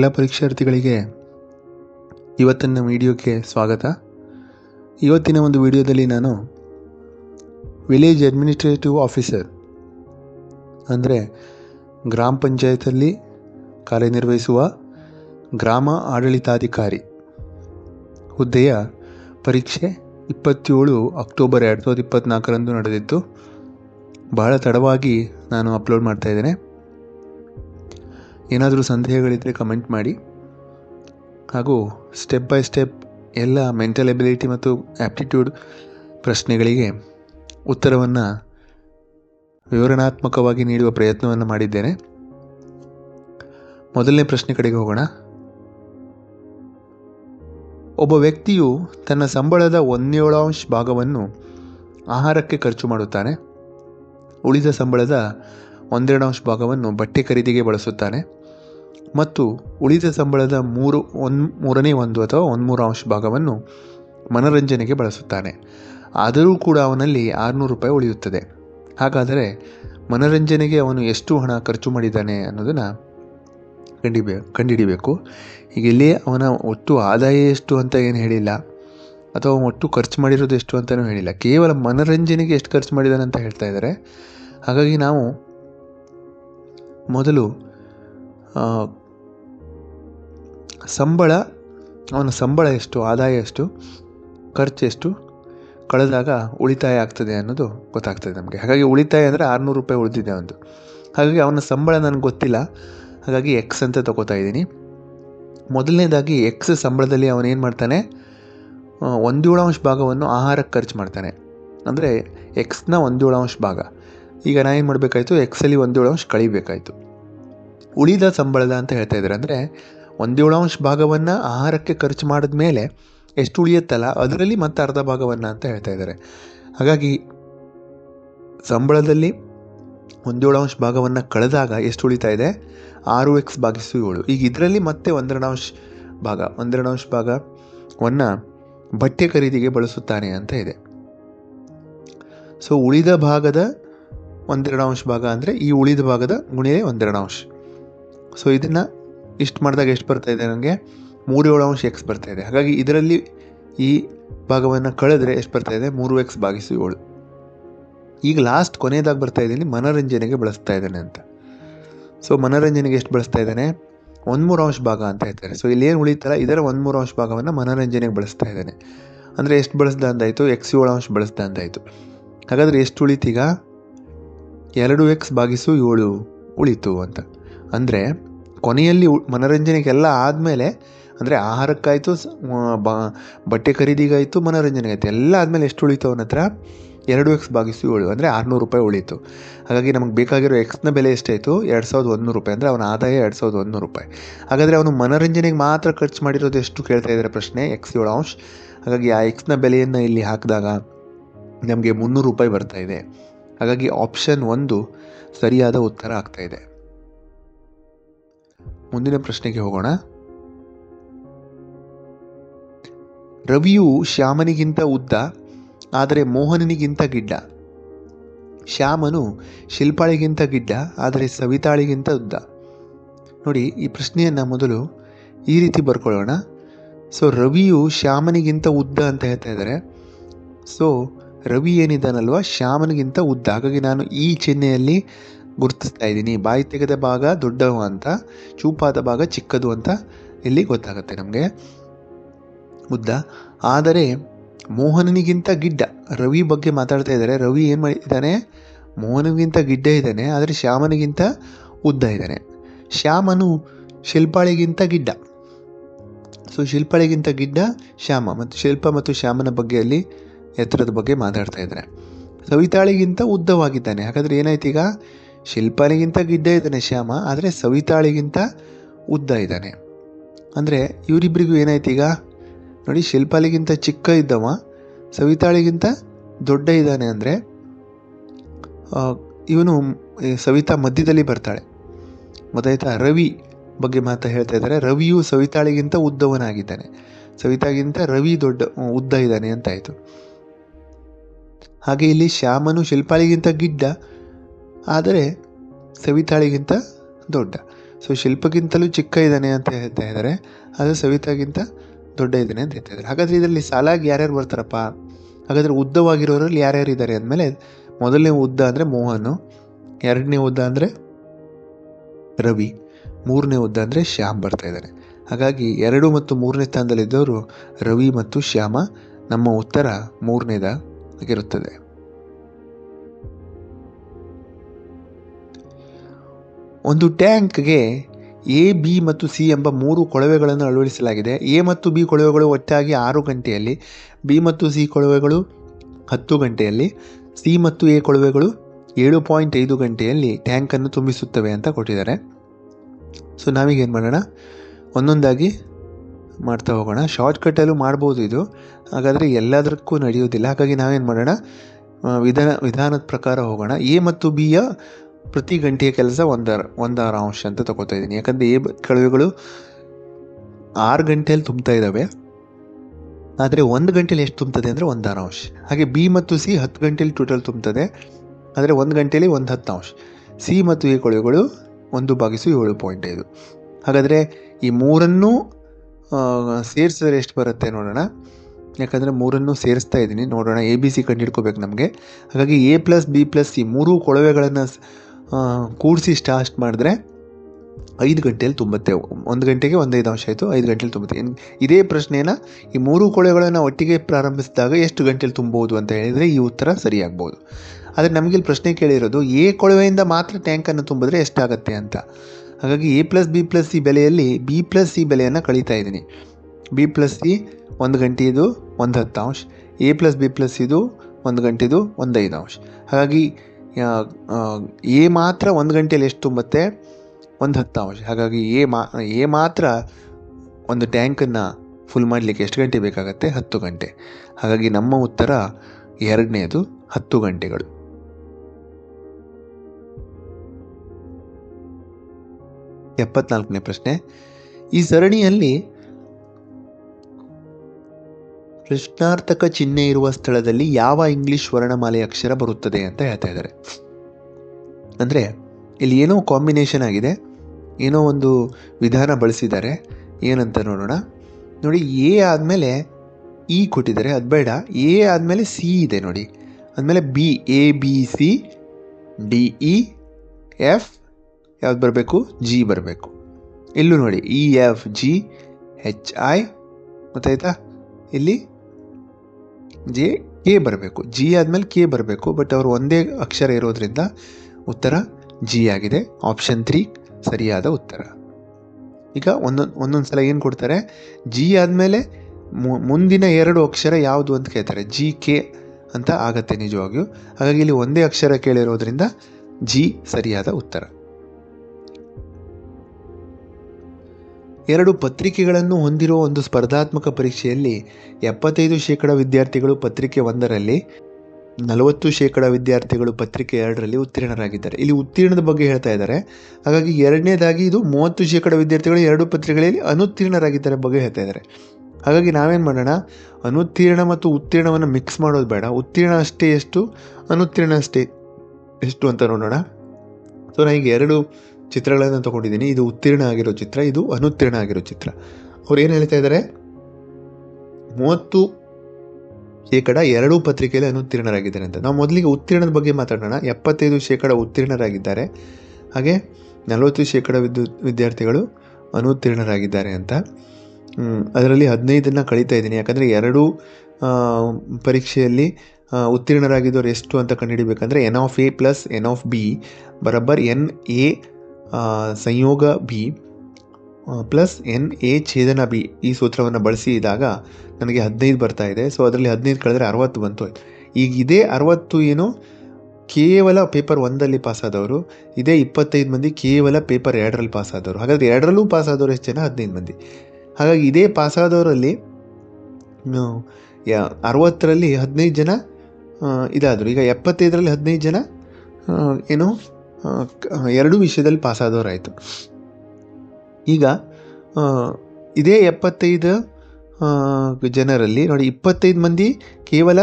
ಎಲ್ಲ ಪರೀಕ್ಷಾರ್ಥಿಗಳಿಗೆ ಇವತ್ತಿನ ವಿಡಿಯೋಕ್ಕೆ ಸ್ವಾಗತ. ಇವತ್ತಿನ ಒಂದು ವಿಡಿಯೋದಲ್ಲಿ ನಾನು ವಿಲೇಜ್ ಅಡ್ಮಿನಿಸ್ಟ್ರೇಟಿವ್ ಆಫೀಸರ್, ಅಂದರೆ ಗ್ರಾಮ ಪಂಚಾಯತಲ್ಲಿ ಕಾರ್ಯನಿರ್ವಹಿಸುವ ಗ್ರಾಮ ಆಡಳಿತಾಧಿಕಾರಿ ಹುದ್ದೆಯ ಪರೀಕ್ಷೆ ಇಪ್ಪತ್ತೇಳು ಅಕ್ಟೋಬರ್ ಎರಡು ಸಾವಿರದ ಇಪ್ಪತ್ತ್ನಾಲ್ಕರಂದು ನಡೆದಿತ್ತು. ಬಹಳ ತಡವಾಗಿ ನಾನು ಅಪ್ಲೋಡ್ ಮಾಡ್ತಾ ಇದ್ದೇನೆ. ಏನಾದರೂ ಸಂದೇಹಗಳಿದ್ದರೆ ಕಮೆಂಟ್ ಮಾಡಿ. ಹಾಗೂ ಸ್ಟೆಪ್ ಬೈ ಸ್ಟೆಪ್ ಎಲ್ಲ ಮೆಂಟಲ್ ಎಬಿಲಿಟಿ ಮತ್ತು ಆ್ಯಪ್ಟಿಟ್ಯೂಡ್ ಪ್ರಶ್ನೆಗಳಿಗೆ ಉತ್ತರವನ್ನು ವಿವರಣಾತ್ಮಕವಾಗಿ ನೀಡುವ ಪ್ರಯತ್ನವನ್ನು ಮಾಡಿದ್ದೇನೆ. ಮೊದಲನೇ ಪ್ರಶ್ನೆ ಕಡೆಗೆ ಹೋಗೋಣ. ಒಬ್ಬ ವ್ಯಕ್ತಿಯು ತನ್ನ ಸಂಬಳದ ಒಂದೇಳಾಂಶ ಭಾಗವನ್ನು ಆಹಾರಕ್ಕೆ ಖರ್ಚು ಮಾಡುತ್ತಾನೆ. ಉಳಿದ ಸಂಬಳದ ಒಂದೆರಡಾಂಶ ಭಾಗವನ್ನು ಬಟ್ಟೆ ಖರೀದಿಗೆ ಬಳಸುತ್ತಾನೆ. ಮತ್ತು ಉಳಿದ ಸಂಬಳದ ಮೂರು ಒಂದು ಮೂರನೇ ಒಂದು ಅಥವಾ ಒಂದು ಮೂರು ಅಂಶ ಭಾಗವನ್ನು ಮನರಂಜನೆಗೆ ಬಳಸುತ್ತಾನೆ. ಆದರೂ ಕೂಡ ಅವನಲ್ಲಿ ಆರುನೂರು ರೂಪಾಯಿ ಉಳಿಯುತ್ತದೆ. ಹಾಗಾದರೆ ಮನರಂಜನೆಗೆ ಅವನು ಎಷ್ಟು ಹಣ ಖರ್ಚು ಮಾಡಿದ್ದಾನೆ ಅನ್ನೋದನ್ನು ಕಂಡಿಬೇ ಕಂಡುಹಿಡಿಬೇಕು ಈಗ ಇಲ್ಲಿ ಅವನ ಒಟ್ಟು ಆದಾಯ ಎಷ್ಟು ಅಂತ ಏನು ಹೇಳಿಲ್ಲ. ಅಥವಾ ಒಟ್ಟು ಖರ್ಚು ಮಾಡಿರೋದು ಎಷ್ಟು ಅಂತಲೂ ಹೇಳಿಲ್ಲ. ಕೇವಲ ಮನರಂಜನೆಗೆ ಎಷ್ಟು ಖರ್ಚು ಮಾಡಿದ್ದಾನೆ ಅಂತ ಹೇಳ್ತಾ ಇದ್ದಾರೆ. ಹಾಗಾಗಿ ನಾವು ಮೊದಲು ಸಂಬಳ, ಅವನ ಸಂಬಳ ಎಷ್ಟು, ಆದಾಯ ಎಷ್ಟು, ಖರ್ಚು ಎಷ್ಟು, ಕಳೆದಾಗ ಉಳಿತಾಯ ಆಗ್ತದೆ ಅನ್ನೋದು ಗೊತ್ತಾಗ್ತದೆ ನಮಗೆ. ಹಾಗಾಗಿ ಉಳಿತಾಯ ಅಂದರೆ ಆರುನೂರು ರೂಪಾಯಿ ಉಳಿದಿದೆ ಒಂದು. ಹಾಗಾಗಿ ಅವನ ಸಂಬಳ ನನಗೆ ಗೊತ್ತಿಲ್ಲ. ಹಾಗಾಗಿ ಎಕ್ಸ್ ಅಂತ ತಗೋತಾ ಇದ್ದೀನಿ. ಮೊದಲನೇದಾಗಿ ಎಕ್ಸ್ ಸಂಬಳದಲ್ಲಿ ಅವನೇನು ಮಾಡ್ತಾನೆ? ಒಂದೇಳಾಂಶ ಭಾಗವನ್ನು ಆಹಾರಕ್ಕೆ ಖರ್ಚು ಮಾಡ್ತಾನೆ. ಅಂದರೆ ಎಕ್ಸ್ನ ಒಂದೇಳಾಂಶ ಭಾಗ. ಈಗ ನಾನು ಏನು ಮಾಡಬೇಕಾಯ್ತು? ಎಕ್ಸಲ್ಲಿ ಒಂದೇಳಾಂಶ ಕಳಿಬೇಕಾಯಿತು. ಉಳಿದ ಸಂಬಳದ ಅಂತ ಹೇಳ್ತಾ ಇದ್ದಾರೆ ಅಂದರೆ ಒಂದೇಳಾಂಶ ಭಾಗವನ್ನು ಆಹಾರಕ್ಕೆ ಖರ್ಚು ಮಾಡಿದ ಮೇಲೆ ಎಷ್ಟು ಉಳಿಯುತ್ತಲ್ಲ, ಅದರಲ್ಲಿ ಮತ್ತೆ ಅರ್ಧ ಭಾಗವನ್ನು ಅಂತ ಹೇಳ್ತಾ ಇದ್ದಾರೆ. ಹಾಗಾಗಿ ಸಂಬಳದಲ್ಲಿ ಒಂದೇಳಾಂಶ ಭಾಗವನ್ನು ಕಳೆದಾಗ ಎಷ್ಟು ಉಳಿತಾ ಇದೆ? ಆರು ಎಕ್ಸ್ ಭಾಗಿಸು ಏಳು. ಈಗ ಇದರಲ್ಲಿ ಮತ್ತೆ ಒಂದೆರಡಾಂಶ ಭಾಗ, ಒಂದೆರಡಾಂಶ ಭಾಗವನ್ನು ಬಟ್ಟೆ ಖರೀದಿಗೆ ಬಳಸುತ್ತಾನೆ ಅಂತ ಇದೆ. ಸೊ ಉಳಿದ ಭಾಗದ ಒಂದೆರಡಾಂಶ ಭಾಗ ಅಂದರೆ ಈ ಉಳಿದ ಭಾಗದ ಗುಣಿಯೇ ಒಂದೆರಡಾಂಶ. ಸೊ ಇದನ್ನು ಇಷ್ಟು ಮಾಡಿದಾಗ ಎಷ್ಟು ಬರ್ತಾ ಇದೆ ನನಗೆ ಮೂರು ಏಳು ಅಂಶ ಎಕ್ಸ್ ಬರ್ತಾ ಇದೆ. ಹಾಗಾಗಿ ಇದರಲ್ಲಿ ಈ ಭಾಗವನ್ನು ಕಳೆದ್ರೆ ಎಷ್ಟು ಬರ್ತಾ ಇದೆ? ಮೂರು ಎಕ್ಸ್ ಭಾಗಿಸು ಏಳು. ಈಗ ಲಾಸ್ಟ್ ಕೊನೆಯದಾಗಿ ಬರ್ತಾ ಇದ್ದೀನಿ ಮನೋರಂಜನೆಗೆ ಬಳಸ್ತಾ ಇದ್ದಾನೆ ಅಂತ. ಸೊ ಮನೋರಂಜನೆಗೆ ಎಷ್ಟು ಬಳಸ್ತಾ ಇದ್ದಾನೆ? ಒಂದು ಮೂರು ಅಂಶ ಭಾಗ ಅಂತ ಹೇಳ್ತಾರೆ. ಸೊ ಏನು ಉಳಿತಲ್ಲ ಇದರ ಒಂದು ಮೂರು ಅಂಶ ಭಾಗವನ್ನು ಮನೋರಂಜನೆಗೆ ಬಳಸ್ತಾ ಇದ್ದಾನೆ. ಅಂದರೆ ಎಷ್ಟು ಬಳಸ್ದ ಅಂದಾಯಿತು? ಎಕ್ಸ್ ಏಳು ಅಂಶ ಬಳಸ್ದ ಅಂತಾಯಿತು ಹಾಗಾದರೆ ಎಷ್ಟು ಉಳಿತೀಗ? ಎರಡು ಎಕ್ಸ್ ಭಾಗಿಸು ಏಳು ಉಳಿತು ಅಂತ. ಅಂದರೆ ಕೊನೆಯಲ್ಲಿ ಮನೋರಂಜನೆಗೆಲ್ಲ ಆದಮೇಲೆ, ಅಂದರೆ ಆಹಾರಕ್ಕಾಯಿತು ಬಟ್ಟೆ ಖರೀದಿಗಾಯಿತು, ಮನೋರಂಜನೆಗಾಯಿತು, ಎಲ್ಲ ಆದಮೇಲೆ ಎಷ್ಟು ಉಳಿತು ಅವನ ಹತ್ರ? ಎರಡು ಎಕ್ಸ್ ಭಾಗಿಸು ಏಳು, ಅಂದರೆ ಆರುನೂರು ರೂಪಾಯಿ ಉಳಿತು. ಹಾಗಾಗಿ ನಮಗೆ ಬೇಕಾಗಿರೋ ಎಕ್ಸ್ನ ಬೆಲೆ ಎಷ್ಟಾಯಿತು? ಎರಡು ಸಾವಿರದ ಒಂದುನೂರು ರೂಪಾಯಿ, ಅಂದರೆ ಅವನ ಆದಾಯ ಎರಡು ಸಾವಿರದ ಒಂದುನೂರು ರೂಪಾಯಿ. ಹಾಗಾದರೆ ಅವನು ಮನೋರಂಜನೆಗೆ ಮಾತ್ರ ಖರ್ಚು ಮಾಡಿರೋದು ಎಷ್ಟು ಕೇಳ್ತಾ ಇದ್ದಾರೆ ಪ್ರಶ್ನೆ? ಎಕ್ಸ್ ಏಳು ಅಂಶ. ಹಾಗಾಗಿ ಆ ಎಕ್ಸ್ನ ಬೆಲೆಯನ್ನು ಇಲ್ಲಿ ಹಾಕಿದಾಗ ನಮಗೆ ಮುನ್ನೂರು ರೂಪಾಯಿ ಬರ್ತಾ ಇದೆ. ಹಾಗಾಗಿ ಆಪ್ಷನ್ ಒಂದು ಸರಿಯಾದ ಉತ್ತರ ಆಗ್ತಾಯಿದೆ ಮುಂದಿನ ಪ್ರಶ್ನೆಗೆ ಹೋಗೋಣ. ರವಿಯು ಶ್ಯಾಮನಿಗಿಂತ ಉದ್ದ, ಆದರೆ ಮೋಹನನಿಗಿಂತ ಗಿಡ್ಡ. ಶ್ಯಾಮನು ಶಿಲ್ಪಾಳಿಗಿಂತ ಗಿಡ್ಡ, ಆದರೆ ಸವಿತಾಳಿಗಿಂತ ಉದ್ದ. ನೋಡಿ, ಈ ಪ್ರಶ್ನೆಯನ್ನು ಮೊದಲು ಈ ರೀತಿ ಬರ್ಕೊಳ್ಳೋಣ. ಸೊ ರವಿಯು ಶ್ಯಾಮನಿಗಿಂತ ಉದ್ದ ಅಂತ ಹೇಳ್ತಾ ಇದ್ದಾರೆ. ಸೊ ರವಿ ಏನಿದ್ದಾನಲ್ವ? ಶ್ಯಾಮನಿಗಿಂತ ಉದ್ದ. ಹಾಗಾಗಿ ನಾನು ಈ ಚಿಹ್ನೆಯಲ್ಲಿ ಗುರುತಿಸ್ತಾ ಇದ್ದೀನಿ. ಬಾಯಿ ತೆಗೆದ ಭಾಗ ದೊಡ್ಡವು ಅಂತ, ಚೂಪಾದ ಭಾಗ ಚಿಕ್ಕದು ಅಂತ ಇಲ್ಲಿ ಗೊತ್ತಾಗುತ್ತೆ ನಮಗೆ. ಉದ್ದ ಆದರೆ ಮೋಹನನಿಗಿಂತ ಗಿಡ್ಡ, ರವಿ ಬಗ್ಗೆ ಮಾತಾಡ್ತಾ ಇದ್ದಾರೆ. ರವಿ ಏನು ಮಾಡಿದ್ದಾನೆ? ಮೋಹನಿಗಿಂತ ಗಿಡ್ಡ ಇದ್ದಾನೆ, ಆದರೆ ಶ್ಯಾಮನಿಗಿಂತ ಉದ್ದ ಇದ್ದಾನೆ. ಶ್ಯಾಮನು ಶಿಲ್ಪಾಳಿಗಿಂತ ಗಿಡ್ಡ. ಸೊ ಶಿಲ್ಪಾಳಿಗಿಂತ ಗಿಡ್ಡ ಶ್ಯಾಮ ಮತ್ತು ಶಿಲ್ಪ ಮತ್ತು ಶ್ಯಾಮನ ಬಗ್ಗೆ ಅಲ್ಲಿ ಎತ್ತರದ ಬಗ್ಗೆ ಮಾತಾಡ್ತಾ ಇದ್ದಾರೆ. ಸವಿತಾಳಿಗಿಂತ ಉದ್ದವಾಗಿದ್ದಾನೆ. ಹಾಗಾದರೆ ಏನಾಯ್ತು ಈಗ? ಶಿಲ್ಪಾಳಿಗಿಂತ ಗಿಡ್ಡ ಇದ್ದಾನೆ ಶ್ಯಾಮ, ಆದರೆ ಸವಿತಾಳಿಗಿಂತ ಉದ್ದ ಇದ್ದಾನೆ. ಅಂದರೆ ಇವರಿಬ್ಬರಿಗೂ ಏನಾಯ್ತು ಈಗ? ನೋಡಿ, ಶಿಲ್ಪಾಲಿಗಿಂತ ಚಿಕ್ಕ ಇದ್ದವ, ಸವಿತಾಳಿಗಿಂತ ದೊಡ್ಡ ಇದ್ದಾನೆ ಅಂದರೆ ಇವನು ಸವಿತಾ ಮಧ್ಯದಲ್ಲಿ ಬರ್ತಾಳೆ. ಗೊತ್ತಾಯ್ತಾ ರವಿ ಬಗ್ಗೆ ಮಾತಾ ಹೇಳ್ತಾ ಇದ್ದಾರೆ. ರವಿಯು ಸವಿತಾಳಿಗಿಂತ ಉದ್ದವನಾಗಿದ್ದಾನೆ. ಸವಿತಾಗಿಂತ ರವಿ ದೊಡ್ಡ ಉದ್ದ ಇದ್ದಾನೆ ಅಂತಾಯಿತು ಹಾಗೆ ಇಲ್ಲಿ ಶ್ಯಾಮನು ಶಿಲ್ಪಾಳಿಗಿಂತ ಗಿಡ್ಡ ಆದರೆ ಸವಿತಾಳಿಗಿಂತ ದೊಡ್ಡ. ಸೊ ಶಿಲ್ಪಕ್ಕಿಂತಲೂ ಚಿಕ್ಕ ಇದ್ದಾನೆ ಅಂತ ಹೇಳ್ತಾ ಇದ್ದಾರೆ. ಆದರೆ ಸವಿತಾಗಿಂತ ದೊಡ್ಡ ಇದ್ದಾನೆ ಅಂತ ಹೇಳ್ತಾ ಇದ್ದಾರೆ. ಹಾಗಾದರೆ ಇದರಲ್ಲಿ ಸಾಲಾಗಿ ಯಾರ್ಯಾರು ಬರ್ತಾರಪ್ಪ? ಹಾಗಾದರೆ ಉದ್ದವಾಗಿರೋರಲ್ಲಿ ಯಾರ್ಯಾರು ಇದ್ದಾರೆ ಅಂದಮೇಲೆ ಮೊದಲನೇ ಉದ್ದ ಅಂದರೆ ಮೋಹನು, ಎರಡನೇ ಉದ್ದ ಅಂದರೆ ರವಿ, ಮೂರನೇ ಉದ್ದ ಅಂದರೆ ಶ್ಯಾಮ್ ಬರ್ತಾ ಇದ್ದಾರೆ. ಹಾಗಾಗಿ ಎರಡು ಮತ್ತು ಮೂರನೇ ಸ್ಥಾನದಲ್ಲಿದ್ದವರು ರವಿ ಮತ್ತು ಶ್ಯಾಮ. ನಮ್ಮ ಉತ್ತರ ಮೂರನೇದಾಗಿರುತ್ತದೆ. ಒಂದು ಟ್ಯಾಂಕ್ಗೆ ಎ, ಬಿ ಮತ್ತು ಸಿ ಎಂಬ ಮೂರು ಕೊಳವೆಗಳನ್ನು ಅಳವಡಿಸಲಾಗಿದೆ. ಎ ಮತ್ತು ಬಿ ಕೊಳವೆಗಳು ಒಟ್ಟಾಗಿ ಆರು ಗಂಟೆಯಲ್ಲಿ, ಬಿ ಮತ್ತು ಸಿ ಕೊಳವೆಗಳು ಹತ್ತು ಗಂಟೆಯಲ್ಲಿ, ಸಿ ಮತ್ತು ಎ ಕೊಳವೆಗಳು ಏಳು ಪಾಯಿಂಟ್ ಐದು ಗಂಟೆಯಲ್ಲಿ ಟ್ಯಾಂಕನ್ನು ತುಂಬಿಸುತ್ತವೆ ಅಂತ ಕೊಟ್ಟಿದ್ದಾರೆ. ಸೊ ನಾವೀಗೇನು ಮಾಡೋಣ? ಒಂದೊಂದಾಗಿ ಮಾಡ್ತಾ ಹೋಗೋಣ. ಶಾರ್ಟ್ಕಟ್ಟಲ್ಲೂ ಮಾಡ್ಬೋದು ಇದು. ಹಾಗಾದರೆ ಎಲ್ಲದಕ್ಕೂ ನಡೆಯೋದಿಲ್ಲ ಹಾಗಾಗಿ ನಾವೇನು ಮಾಡೋಣ? ವಿಧಾನ, ವಿಧಾನದ ಪ್ರಕಾರ ಹೋಗೋಣ. ಎ ಮತ್ತು ಬಿಯ ಪ್ರತಿ ಗಂಟೆಯ ಕೆಲಸ ಒಂದರ, ಒಂದಾರ ಅಂಶ ಅಂತ ತಗೋತಾ ಇದ್ದೀನಿ. ಯಾಕಂದರೆ ಎ ಕೊಳವೆಗಳು ಆರು ಗಂಟೆಯಲ್ಲಿ ತುಂಬ್ತಾ ಇದ್ದಾವೆ. ಆದರೆ ಒಂದು ಗಂಟೆಯಲ್ಲಿ ಎಷ್ಟು ತುಂಬ್ತದೆ ಅಂದರೆ ಒಂದಾರ ಅಂಶ. ಹಾಗೆ ಬಿ ಮತ್ತು ಸಿ ಹತ್ತು ಗಂಟೇಲಿ ಟೋಟಲ್ ತುಂಬ್ತದೆ. ಆದರೆ ಒಂದು ಗಂಟೇಲಿ ಒಂದು ಹತ್ತು ಅಂಶ. ಸಿ ಮತ್ತು ಎ ಕೊಳವೆಗಳು ಒಂದು ಭಾಗಿಸು ಏಳು ಪಾಯಿಂಟ್ ಐದು. ಹಾಗಾದರೆ ಈ ಮೂರನ್ನೂ ಸೇರಿಸಿದ್ರೆ ಎಷ್ಟು ಬರುತ್ತೆ ನೋಡೋಣ. ಯಾಕಂದರೆ ಮೂರನ್ನು ಸೇರಿಸ್ತಾ ಇದ್ದೀನಿ. ನೋಡೋಣ ಎ, ಬಿ, ಸಿ ಕಂಡುಹಿಡ್ಕೋಬೇಕು ನಮಗೆ. ಹಾಗಾಗಿ A plus B plus C ಮೂರು ಕೊಳವೆಗಳನ್ನು ಕೂಡಿಸಿ ಸ್ಟಾರ್ಟ್ ಮಾಡಿದ್ರೆ ಐದು ಗಂಟೆಯಲ್ಲಿ ತುಂಬುತ್ತೆ, ಒಂದು ಗಂಟೆಗೆ ಒಂದೈದು ಅಂಶ ಆಯಿತು, ಐದು ಗಂಟೆಯಲ್ಲಿ ತುಂಬುತ್ತೆ. ಇದೇ ಪ್ರಶ್ನೆನ ಈ ಮೂರು ಕೊಳೆಗಳನ್ನು ಒಟ್ಟಿಗೆ ಪ್ರಾರಂಭಿಸಿದಾಗ ಎಷ್ಟು ಗಂಟೆಯಲ್ಲಿ ತುಂಬೋದು ಅಂತ ಹೇಳಿದರೆ ಈ ಉತ್ತರ ಸರಿಯಾಗ್ಬೋದು. ಆದರೆ ನಮಗೆ ಇಲ್ಲಿ ಪ್ರಶ್ನೆ ಕೇಳಿರೋದು, ಎ ಕೊಳವೆಯಿಂದ ಮಾತ್ರ ಟ್ಯಾಂಕನ್ನು ತುಂಬಿದ್ರೆ ಎಷ್ಟಾಗತ್ತೆ ಅಂತ. ಹಾಗಾಗಿ A plus B plus C ಬೆಲೆಯಲ್ಲಿ ಬಿ ಪ್ಲಸ್ ಸಿ ಬೆಲೆಯನ್ನು ಕಳೀತಾ ಇದ್ದೀನಿ. ಬಿ ಪ್ಲಸ್ ಸಿ ಒಂದು ಗಂಟೆಯದು ಒಂದು ಹತ್ತು ಅಂಶ, ಎ ಪ್ಲಸ್ ಬಿ ಪ್ಲಸ್ ಇದು ಒಂದು ಗಂಟೆದು ಒಂದು ಐದು ಅಂಶ. ಹಾಗಾಗಿ ಎ ಮಾತ್ರ ಒಂದು ಗಂಟೆಯಲ್ಲಿ ಎಷ್ಟು ತುಂಬುತ್ತೆ? ಒಂದು ಹತ್ತು ಅಂಶ ಹಾಗಾಗಿ ಎ ಮಾ, ಎ ಮಾತ್ರ ಒಂದು ಟ್ಯಾಂಕನ್ನು ಫುಲ್ ಮಾಡಲಿಕ್ಕೆ ಎಷ್ಟು ಗಂಟೆ ಬೇಕಾಗತ್ತೆ? ಹತ್ತು ಗಂಟೆ. ಹಾಗಾಗಿ ನಮ್ಮ ಉತ್ತರ ಎರಡನೇದು ಹತ್ತು ಗಂಟೆಗಳು. ಎಪ್ಪತ್ನಾಲ್ಕನೇ ಪ್ರಶ್ನೆ. ಈ ಸರಣಿಯಲ್ಲಿ ಪ್ರಶ್ನಾರ್ಥಕ ಚಿಹ್ನೆ ಇರುವ ಸ್ಥಳದಲ್ಲಿ ಯಾವ ಇಂಗ್ಲಿಷ್ ವರ್ಣಮಾಲೆ ಅಕ್ಷರ ಬರುತ್ತದೆ ಅಂತ ಹೇಳ್ತಾ ಇದ್ದಾರೆ. ಅಂದರೆ ಇಲ್ಲಿ ಏನೋ ಕಾಂಬಿನೇಷನ್ ಆಗಿದೆ, ಏನೋ ಒಂದು ವಿಧಾನ ಬಳಸಿದ್ದಾರೆ, ಏನಂತ ನೋಡೋಣ. ನೋಡಿ, ಎ ಆದಮೇಲೆ ಇ ಕೊಟ್ಟಿದ್ದಾರೆ, ಅದು ಬೇಡ. ಎ ಆದಮೇಲೆ ಸಿ ಇದೆ ನೋಡಿ. ಆದಮೇಲೆ B, A, B, C, D, E, F, ಯಾವ್ದು ಬರಬೇಕು? ಜಿ ಬರಬೇಕು. ಇಲ್ಲೂ ನೋಡಿ, E, F, G H I ಗೊತ್ತಾಯ್ತಾ ಇಲ್ಲಿ ಜೆ, ಕೆ ಬರಬೇಕು. ಜಿ ಆದಮೇಲೆ ಕೆ ಬರಬೇಕು. ಬಟ್ ಅವರು ಒಂದೇ ಅಕ್ಷರ ಇರೋದ್ರಿಂದ ಉತ್ತರ ಜಿ ಆಗಿದೆ. ಆಪ್ಷನ್ ತ್ರೀ ಸರಿಯಾದ ಉತ್ತರ. ಈಗ ಒಂದೊಂದು ಒಂದೊಂದು ಸಲ ಏನು ಕೊಡ್ತಾರೆ? ಜಿ ಆದಮೇಲೆ ಮುಂದಿನ ಎರಡು ಅಕ್ಷರ ಯಾವುದು ಅಂತ ಕೇಳ್ತಾರೆ. ಜಿ, ಕೆ ಅಂತ ಆಗತ್ತೆ ನಿಜವಾಗಿಯೂ ಹಾಗಾಗಿ ಇಲ್ಲಿ ಒಂದೇ ಅಕ್ಷರ ಕೇಳಿರೋದ್ರಿಂದ ಜಿ ಸರಿಯಾದ ಉತ್ತರ. ಎರಡು ಪತ್ರಿಕೆಗಳನ್ನು ಹೊಂದಿರುವ ಒಂದು ಸ್ಪರ್ಧಾತ್ಮಕ ಪರೀಕ್ಷೆಯಲ್ಲಿ ಎಪ್ಪತ್ತೈದು ಶೇಕಡ ವಿದ್ಯಾರ್ಥಿಗಳು ಪತ್ರಿಕೆ ಒಂದರಲ್ಲಿ, ನಲವತ್ತು ಶೇಕಡ ವಿದ್ಯಾರ್ಥಿಗಳು ಪತ್ರಿಕೆ ಎರಡರಲ್ಲಿ ಉತ್ತೀರ್ಣರಾಗಿದ್ದಾರೆ. ಇಲ್ಲಿ ಉತ್ತೀರ್ಣದ ಬಗ್ಗೆ ಹೇಳ್ತಾ ಇದ್ದಾರೆ. ಹಾಗಾಗಿ ಎರಡನೇದಾಗಿ ಇದು ಮೂವತ್ತು ಶೇಕಡ ವಿದ್ಯಾರ್ಥಿಗಳು ಎರಡು ಪತ್ರಿಕೆಗಳಲ್ಲಿ ಅನುತ್ತೀರ್ಣರಾಗಿದ್ದಾರೆ ಬಗ್ಗೆ ಹೇಳ್ತಾ ಇದ್ದಾರೆ. ಹಾಗಾಗಿ ನಾವೇನು ಮಾಡೋಣ? ಅನುತ್ತೀರ್ಣ ಮತ್ತು ಉತ್ತೀರ್ಣವನ್ನು ಮಿಕ್ಸ್ ಮಾಡೋದು ಬೇಡ. ಉತ್ತೀರ್ಣ ಅಷ್ಟೇ ಎಷ್ಟು? ಅನುತ್ತೀರ್ಣ ಅಷ್ಟೇ ಎಷ್ಟು ಅಂತ ನೋಡೋಣ. ಸೊ ಈಗ ಎರಡು ಚಿತ್ರಗಳನ್ನು ತಗೊಂಡಿದ್ದೀನಿ. ಇದು ಉತ್ತೀರ್ಣ ಆಗಿರೋ ಚಿತ್ರ, ಇದು ಅನುತ್ತೀರ್ಣ ಆಗಿರೋ ಚಿತ್ರ. ಅವ್ರು ಏನು ಹೇಳ್ತಾ ಇದ್ದಾರೆ ಮೂವತ್ತು ಶೇಕಡ ಎರಡೂ ಪತ್ರಿಕೆಯಲ್ಲಿ ಅನುತ್ತೀರ್ಣರಾಗಿದ್ದಾರೆ ಅಂತ. ನಾವು ಮೊದಲಿಗೆ ಉತ್ತೀರ್ಣದ ಬಗ್ಗೆ ಮಾತಾಡೋಣ. ಎಪ್ಪತ್ತೈದು ಶೇಕಡ ಉತ್ತೀರ್ಣರಾಗಿದ್ದಾರೆ. ಹಾಗೆ ನಲವತ್ತು ಶೇಕಡ ವಿದ್ಯು, ವಿದ್ಯಾರ್ಥಿಗಳು ಅನುತ್ತೀರ್ಣರಾಗಿದ್ದಾರೆ ಅಂತ. ಅದರಲ್ಲಿ ಹದಿನೈದನ್ನು ಕಳೀತಾ ಇದ್ದೀನಿ. ಯಾಕಂದರೆ ಎರಡೂ ಪರೀಕ್ಷೆಯಲ್ಲಿ ಉತ್ತೀರ್ಣರಾಗಿದ್ದವರು ಎಷ್ಟು ಅಂತ ಕಂಡುಹಿಡಿಬೇಕಂದ್ರೆ n of A plus n of B, ಬರಬ್ಬರ್ N A ಸಂಯೋಗ ಬಿ ಪ್ಲಸ್ ಎನ್ ಎ ಛೇದನ ಬಿ ಈ ಸೂತ್ರವನ್ನು ಬಳಸಿದಾಗ ನನಗೆ ಹದಿನೈದು ಬರ್ತಾ ಇದೆ. ಸೊ ಅದರಲ್ಲಿ ಹದಿನೈದು ಕಳೆದ್ರೆ ಅರವತ್ತು ಬಂತು. ಈಗ ಇದೇ ಅರವತ್ತು ಏನು? ಕೇವಲ ಪೇಪರ್ ಒಂದಲ್ಲಿ ಪಾಸಾದವರು, ಇದೇ ಇಪ್ಪತ್ತೈದು ಮಂದಿ ಕೇವಲ ಪೇಪರ್ ಎರಡರಲ್ಲಿ ಪಾಸಾದವರು. ಹಾಗಾದರೆ ಎರಡರಲ್ಲೂ ಪಾಸಾದವರು ಎಷ್ಟು ಜನ? ಹದಿನೈದು ಮಂದಿ. ಹಾಗಾಗಿ ಇದೇ ಪಾಸಾದವರಲ್ಲಿ ಅರವತ್ತರಲ್ಲಿ ಹದಿನೈದು ಜನ ಇದಾದರು. ಈಗ ಎಪ್ಪತ್ತೈದರಲ್ಲಿ ಹದಿನೈದು ಜನ ಏನು? ಎರಡೂ ವಿಷಯದಲ್ಲಿ ಪಾಸಾದವರಾಯಿತು. ಈಗ ಇದೇ ಎಪ್ಪತ್ತೈದು ಜನರಲ್ಲಿ ನೋಡಿ ಇಪ್ಪತ್ತೈದು ಮಂದಿ ಕೇವಲ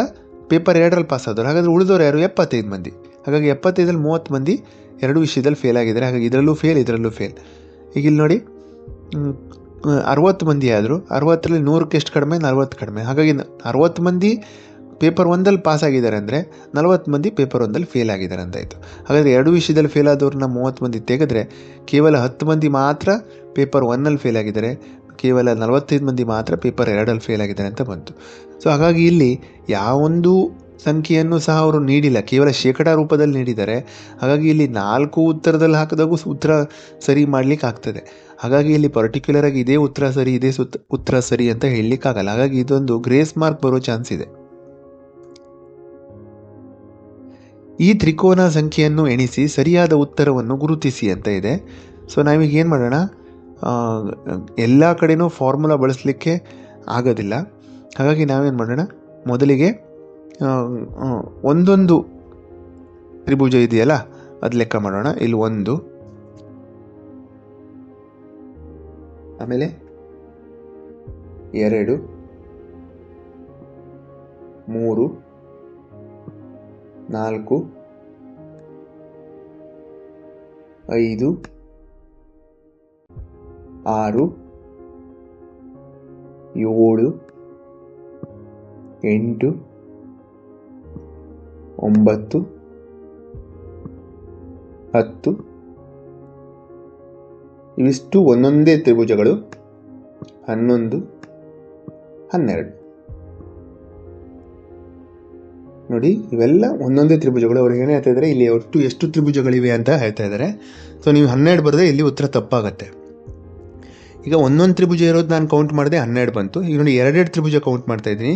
ಪೇಪರ್ ಎರಡರಲ್ಲಿ ಪಾಸ್ ಆದವರು ಹಾಗಾದರೆ ಉಳಿದವರು ಯಾರು? ಎಪ್ಪತ್ತೈದು ಮಂದಿ. ಹಾಗಾಗಿ ಎಪ್ಪತ್ತೈದಲ್ಲಿ ಮೂವತ್ತು ಮಂದಿ ಎರಡು ವಿಷಯದಲ್ಲಿ ಫೇಲ್ ಆಗಿದ್ದಾರೆ. ಹಾಗಾಗಿ ಇದರಲ್ಲೂ ಫೇಲ್ ಇದರಲ್ಲೂ ಫೇಲ್ ಈಗ ಇಲ್ಲಿ ನೋಡಿ ಅರವತ್ತು ಮಂದಿ ಆದರು ಅರವತ್ತರಲ್ಲಿ ನೂರಕ್ಕೆ ಎಷ್ಟು ಕಡಿಮೆ, ನಲ್ವತ್ತು ಕಡಿಮೆ. ಹಾಗಾಗಿ ಅರವತ್ತು ಮಂದಿ ಪೇಪರ್ ಒಂದಲ್ಲಿ ಪಾಸ್ ಆಗಿದ್ದಾರೆ ಅಂದರೆ ನಲವತ್ತು ಮಂದಿ ಪೇಪರ್ ಒಂದಲ್ಲಿ ಫೇಲ್ ಆಗಿದ್ದಾರೆ ಅಂತಾಯಿತು ಹಾಗಾದರೆ ಎರಡು ವಿಷಯದಲ್ಲಿ ಫೇಲ್ ಆದವ್ರನ್ನ ಮೂವತ್ತು ಮಂದಿ ತೆಗೆದ್ರೆ ಕೇವಲ ಹತ್ತು ಮಂದಿ ಮಾತ್ರ ಪೇಪರ್ ಒನ್ನಲ್ಲಿ ಫೇಲ್ ಆಗಿದ್ದಾರೆ, ಕೇವಲ ನಲವತ್ತೈದು ಮಂದಿ ಮಾತ್ರ ಪೇಪರ್ ಎರಡಲ್ಲಿ ಫೇಲ್ ಆಗಿದ್ದಾರೆ ಅಂತ ಬಂತು. ಸೊ ಹಾಗಾಗಿ ಇಲ್ಲಿ ಯಾವೊಂದು ಸಂಖ್ಯೆಯನ್ನು ಸಹ ಅವರು ನೀಡಿಲ್ಲ, ಕೇವಲ ಶೇಕಡಾ ರೂಪದಲ್ಲಿ ನೀಡಿದ್ದಾರೆ. ಹಾಗಾಗಿ ಇಲ್ಲಿ ನಾಲ್ಕು ಉತ್ತರದಲ್ಲಿ ಹಾಕಿದಾಗೂ ಉತ್ತರ ಸರಿ ಮಾಡಲಿಕ್ಕೆ ಆಗ್ತದೆ. ಹಾಗಾಗಿ ಇಲ್ಲಿ ಪರ್ಟಿಕ್ಯುಲರ್ ಆಗಿ ಇದೇ ಉತ್ತರ ಸರಿ, ಇದೇ ಸುತ್ತ ಉತ್ತರ ಸರಿ ಅಂತ ಹೇಳಲಿಕ್ಕಾಗಲ್ಲ. ಹಾಗಾಗಿ ಇದೊಂದು ಗ್ರೇಸ್ ಮಾರ್ಕ್ ಬರೋ ಚಾನ್ಸ್ ಇದೆ. ಈ ತ್ರಿಕೋನ ಸಂಖ್ಯೆಯನ್ನು ಎಣಿಸಿ ಸರಿಯಾದ ಉತ್ತರವನ್ನು ಗುರುತಿಸಿ ಅಂತ ಇದೆ. ಸೊ ನಾವೀಗ ಏನು ಮಾಡೋಣ? ಎಲ್ಲ ಕಡೆನೂ ಫಾರ್ಮುಲಾ ಬಳಸಲಿಕ್ಕೆ ಆಗೋದಿಲ್ಲ. ಹಾಗಾಗಿ ನಾವೇನು ಮಾಡೋಣ? ಮೊದಲಿಗೆ ಒಂದೊಂದು ತ್ರಿಭುಜ ಇದೆಯಲ್ಲ, ಅದು ಲೆಕ್ಕ ಮಾಡೋಣ. ಇಲ್ಲಿ ಒಂದು, ಆಮೇಲೆ ಎರಡು, ಮೂರು ನಾಲ್ಕು ಐದು ಆರು ಏಳು ಎಂಟು ಒಂಬತ್ತು ಹತ್ತು. ಇವಿಷ್ಟು ಒಂದೊಂದೇ ತ್ರಿಭುಜಗಳು ಹನ್ನೊಂದು ಹನ್ನೆರಡು. ನೋಡಿ, ಇವೆಲ್ಲ ಒಂದೊಂದೇ ತ್ರಿಭುಜಗಳು. ಅವ್ರಿಗೆ ಏನೇ ಹೇಳ್ತಾ ಇದ್ದಾರೆ ಇಲ್ಲಿ ಒಟ್ಟು ಎಷ್ಟು ತ್ರಿಭುಜಗಳಿವೆ ಅಂತ ಹೇಳ್ತಾ ಇದ್ದಾರೆ ಸೊ ನೀವು ಹನ್ನೆರಡು ಬರೆದ್ರೆ ಇಲ್ಲಿ ಉತ್ತರ ತಪ್ಪಾಗತ್ತೆ. ಈಗ ಒಂದೊಂದು ತ್ರಿಭುಜ ಇರೋದು ನಾನು ಕೌಂಟ್ ಮಾಡಿದೆ ಹನ್ನೆರಡು ಬಂತು. ಈಗ ನೋಡಿ, ಎರಡೆರಡು ತ್ರಿಭುಜ ಕೌಂಟ್ ಮಾಡ್ತಾ ಇದ್ದೀನಿ.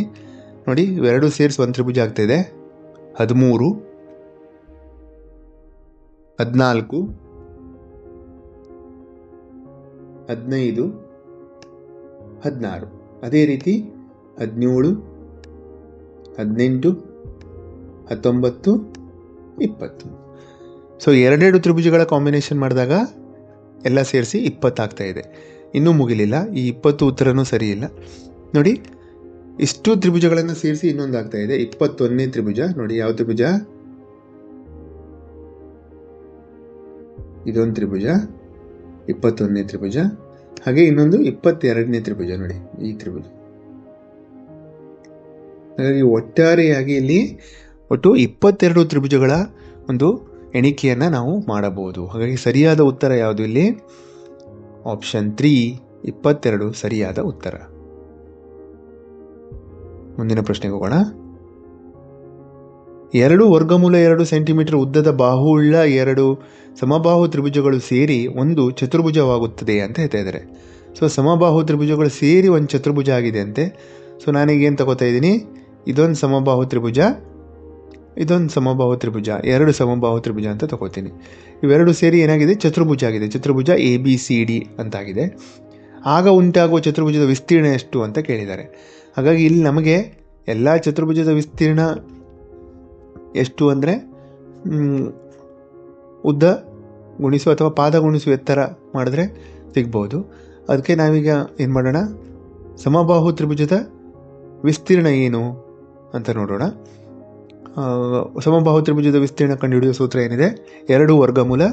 ನೋಡಿ, ಇವೆರಡು ಸೇರಿಸಿ ಒಂದು ತ್ರಿಭುಜ ಆಗ್ತಾ ಇದೆ ಹದಿಮೂರು, ಹದಿನಾಲ್ಕು, ಹದಿನೈದು, ಹದಿನಾರು. ಅದೇ ರೀತಿ ಹದಿನೇಳು, ಹದಿನೆಂಟು ಹತ್ತೊಂಬತ್ತು, ಇಪ್ಪತ್ತು. ಸೊ ಎರಡೆರಡು ತ್ರಿಭುಜಗಳ ಕಾಂಬಿನೇಷನ್ ಮಾಡಿದಾಗ ಎಲ್ಲ ಸೇರಿಸಿ ಇಪ್ಪತ್ತಾಗ್ತಾ ಇದೆ. ಇನ್ನೂ ಮುಗಿಲಿಲ್ಲ. ಈ ಇಪ್ಪತ್ತು ಉತ್ತರನೂ ಸರಿ ಇಲ್ಲ ನೋಡಿ, ಇಷ್ಟು ತ್ರಿಭುಜಗಳನ್ನು ಸೇರಿಸಿ ಇನ್ನೊಂದು ಆಗ್ತಾ ಇದೆ. ಇಪ್ಪತ್ತೊಂದನೇ ತ್ರಿಭುಜ. ನೋಡಿ, ಯಾವ ತ್ರಿಭುಜ? ಇದೊಂದು ತ್ರಿಭುಜ. ಇಪ್ಪತ್ತೊಂದನೇ ತ್ರಿಭುಜ. ಹಾಗೆ ಇನ್ನೊಂದು ಇಪ್ಪತ್ತೆರಡನೇ ತ್ರಿಭುಜ. ನೋಡಿ, ಈ ತ್ರಿಭುಜ. ಹಾಗಾಗಿ, ಒಟ್ಟಾರೆಯಾಗಿ ಇಲ್ಲಿ ಒಟ್ಟು ಇಪ್ಪತ್ತೆರಡು ತ್ರಿಭುಜಗಳ ಒಂದು ಎಣಿಕೆಯನ್ನು ನಾವು ಮಾಡಬಹುದು. ಹಾಗಾಗಿ ಸರಿಯಾದ ಉತ್ತರ ಯಾವುದು ಇಲ್ಲಿ? ಆಪ್ಷನ್ ತ್ರೀ ಇಪ್ಪತ್ತೆರಡು ಸರಿಯಾದ ಉತ್ತರ. ಮುಂದಿನ ಪ್ರಶ್ನೆಗೆ ಹೋಗೋಣ. ಎರಡು ವರ್ಗಮೂಲ ಎರಡು ಸೆಂಟಿಮೀಟರ್ ಉದ್ದದ ಬಾಹುಳ್ಳ ಎರಡು ಸಮಬಾಹು ತ್ರಿಭುಜಗಳು ಸೇರಿ ಒಂದು ಚತುರ್ಭುಜವಾಗುತ್ತದೆ ಅಂತ ಹೇಳ್ತಾ ಇದ್ದಾರೆ. ಸೊ ಸಮಬಾಹು ತ್ರಿಭುಜಗಳು ಸೇರಿ ಒಂದು ಚತುರ್ಭುಜ ಆಗಿದೆ ಅಂತೆ. ಸೊ ನಾನೀಗ ಏನು ತಗೋತಾ ಇದ್ದೀನಿ? ಇದೊಂದು ಸಮಬಾಹು ತ್ರಿಭುಜ. ಇದೊಂದು ಸಮಬಾಹು ತ್ರಿಭುಜ, ಎರಡು ಸಮಬಾಹು ತ್ರಿಭುಜ ಅಂತ ತಗೋತೀನಿ. ಇವೆರಡು ಸೇರಿ ಏನಾಗಿದೆ? ಚತುರ್ಭುಜ ಆಗಿದೆ. ಚತುರ್ಭುಜ ಎ ಬಿ ಸಿ ಡಿ ಅಂತಾಗಿದೆ. ಆಗ ಉಂಟಾಗುವ ಚತುರ್ಭುಜದ ವಿಸ್ತೀರ್ಣ ಎಷ್ಟು ಅಂತ ಕೇಳಿದ್ದಾರೆ. ಹಾಗಾಗಿ ಇಲ್ಲಿ ನಮಗೆ ಎಲ್ಲ ಚತುರ್ಭುಜದ ವಿಸ್ತೀರ್ಣ ಎಷ್ಟು ಅಂದರೆ ಉದ್ದ ಗುಣಿಸು ಅಥವಾ ಪಾದ ಗುಣಿಸು ಎತ್ತರ ಮಾಡಿದ್ರೆ ಸಿಗ್ಬೋದು. ಅದಕ್ಕೆ ನಾವೀಗ ಏನು ಮಾಡೋಣ? ಸಮಬಾಹು ತ್ರಿಭುಜದ ವಿಸ್ತೀರ್ಣ ಏನು ಅಂತ ನೋಡೋಣ. ಸಮಬಾಹು ತ್ರಿಭುಜದ ವಿಸ್ತೀರ್ಣ ಕಂಡುಹಿಡಿಯುವ ಸೂತ್ರ ಏನಿದೆ? ಎರಡು ವರ್ಗಮೂಲ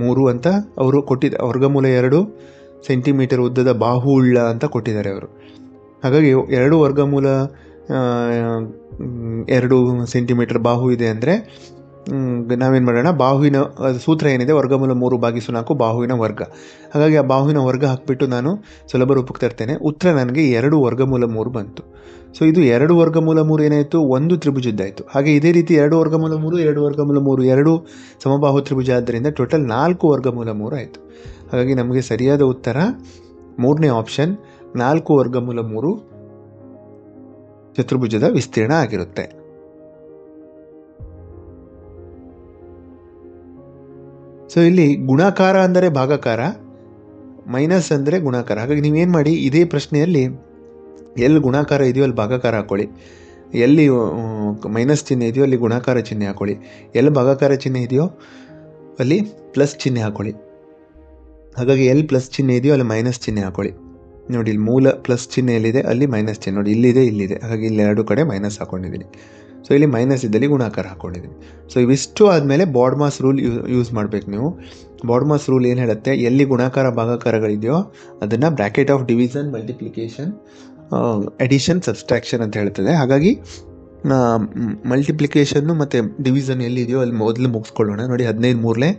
ಮೂರು ಅಂತ ಅವರು ಕೊಟ್ಟಿದ್ದ, ವರ್ಗಮೂಲ ಎರಡು ಸೆಂಟಿಮೀಟರ್ ಉದ್ದದ ಬಾಹುಳ್ಳ ಅಂತ ಕೊಟ್ಟಿದ್ದಾರೆ ಅವರು. ಹಾಗಾಗಿ ಎರಡು ವರ್ಗಮೂಲ ಎರಡು ಸೆಂಟಿಮೀಟರ್ ಬಾಹು ಇದೆ ಅಂದರೆ ನಾವೇನು ಮಾಡೋಣ. ಬಾಹುವಿನ ಸೂತ್ರ ಏನಿದೆ? ವರ್ಗಮೂಲ ಮೂರು ಬಾಗಿಸು ನಾಲ್ಕು, ಬಾಹುವಿನ ವರ್ಗ. ಹಾಗಾಗಿ ಆ ಬಾಹುವಿನ ವರ್ಗ ಹಾಕಿಬಿಟ್ಟು ನಾನು ಸುಲಭ ರೂಪಕ್ಕೆ ತರ್ತೇನೆ. ಉತ್ತರ ನನಗೆ ಎರಡು ವರ್ಗಮೂಲ ಮೂರು ಬಂತು. ಸೊ ಇದು ಎರಡು ವರ್ಗಮೂಲ ಮೂರು ಏನಾಯಿತು? ಒಂದು ತ್ರಿಭುಜದ್ದಾಯಿತು ಹಾಗೆ ಇದೇ ರೀತಿ ಎರಡು ವರ್ಗಮೂಲ ಮೂರು, ಎರಡು ವರ್ಗಮೂಲ ಮೂರು, ಎರಡು ಸಮಬಾಹು ತ್ರಿಭುಜ ಆದ್ದರಿಂದ ಟೋಟಲ್ ನಾಲ್ಕು ವರ್ಗಮೂಲ ಮೂರು ಆಯಿತು. ಹಾಗಾಗಿ ನಮಗೆ ಸರಿಯಾದ ಉತ್ತರ ಮೂರನೇ ಆಪ್ಷನ್ ನಾಲ್ಕು ವರ್ಗಮೂಲ ಮೂರು ಚತುರ್ಭುಜದ ವಿಸ್ತೀರ್ಣ ಆಗಿರುತ್ತೆ. ಸೊ ಇಲ್ಲಿ ಗುಣಾಕಾರ ಅಂದರೆ ಭಾಗಾಕಾರ ಮೈನಸ್ ಅಂದರೆ ಗುಣಾಕಾರ. ಹಾಗಾಗಿ ನೀವೇನು ಮಾಡಿ, ಇದೇ ಪ್ರಶ್ನೆಯಲ್ಲಿ ಎಲ್ಲಿ ಗುಣಾಕಾರ ಇದೆಯೋ ಅಲ್ಲಿ ಭಾಗಾಕಾರ ಹಾಕೊಳ್ಳಿ. ಎಲ್ಲಿ ಮೈನಸ್ ಚಿಹ್ನೆ ಇದೆಯೋ ಅಲ್ಲಿ ಗುಣಾಕಾರ ಚಿಹ್ನೆ ಹಾಕೊಳ್ಳಿ. ಎಲ್ಲಿ ಭಾಗಾಕಾರ ಚಿಹ್ನೆ ಇದೆಯೋ ಅಲ್ಲಿ ಪ್ಲಸ್ ಚಿಹ್ನೆ ಹಾಕೊಳ್ಳಿ. ಹಾಗಾಗಿ ಎಲ್ಲಿ ಪ್ಲಸ್ ಚಿಹ್ನೆ ಇದೆಯೋ ಅಲ್ಲಿ ಮೈನಸ್ ಚಿಹ್ನೆ ಹಾಕೊಳ್ಳಿ. ನೋಡಿ, ಇಲ್ಲಿ ಮೂಲ ಪ್ಲಸ್ ಚಿಹ್ನೆ ಎಲ್ಲಿದೆ, ಅಲ್ಲಿ ಮೈನಸ್ ಚಿಹ್ನೆ. ನೋಡಿ, ಇಲ್ಲಿದೆ ಇಲ್ಲಿದೆ. ಹಾಗಾಗಿ ಇಲ್ಲಿ ಎರಡು ಕಡೆ ಮೈನಸ್ ಹಾಕೊಂಡಿದ್ದೀನಿ. ಸೊ ಇಲ್ಲಿ ಮೈನಸ್ ಇದ್ದಲ್ಲಿ ಗುಣಾಕಾರ ಹಾಕ್ಕೊಂಡಿದ್ದೀನಿ ಸೊ ಇವಿಷ್ಟು ಆದಮೇಲೆ ಬಾಡ್ಮಾಸ್ ರೂಲ್ ಯೂಸ್ ಮಾಡಬೇಕು ನೀವು. ಬಾಡ್ಮಾಸ್ ರೂಲ್ ಏನು ಹೇಳುತ್ತೆ? ಎಲ್ಲಿ ಗುಣಾಕಾರ ಭಾಗಾಕಾರಗಳಿದೆಯೋ ಅದನ್ನು bracket of division multiplication addition subtraction ಅಂತ ಹೇಳ್ತದೆ. ಹಾಗಾಗಿ ಮಲ್ಟಿಪ್ಲಿಕೇಶನ್ನು ಮತ್ತು ಡಿವಿಷನ್ ಎಲ್ಲಿದೆಯೋ ಅಲ್ಲಿ ಮೊದಲು ಮುಗಿಸ್ಕೊಳ್ಳೋಣ. ನೋಡಿ, ಹದಿನೈದು ಮೂರಲೆ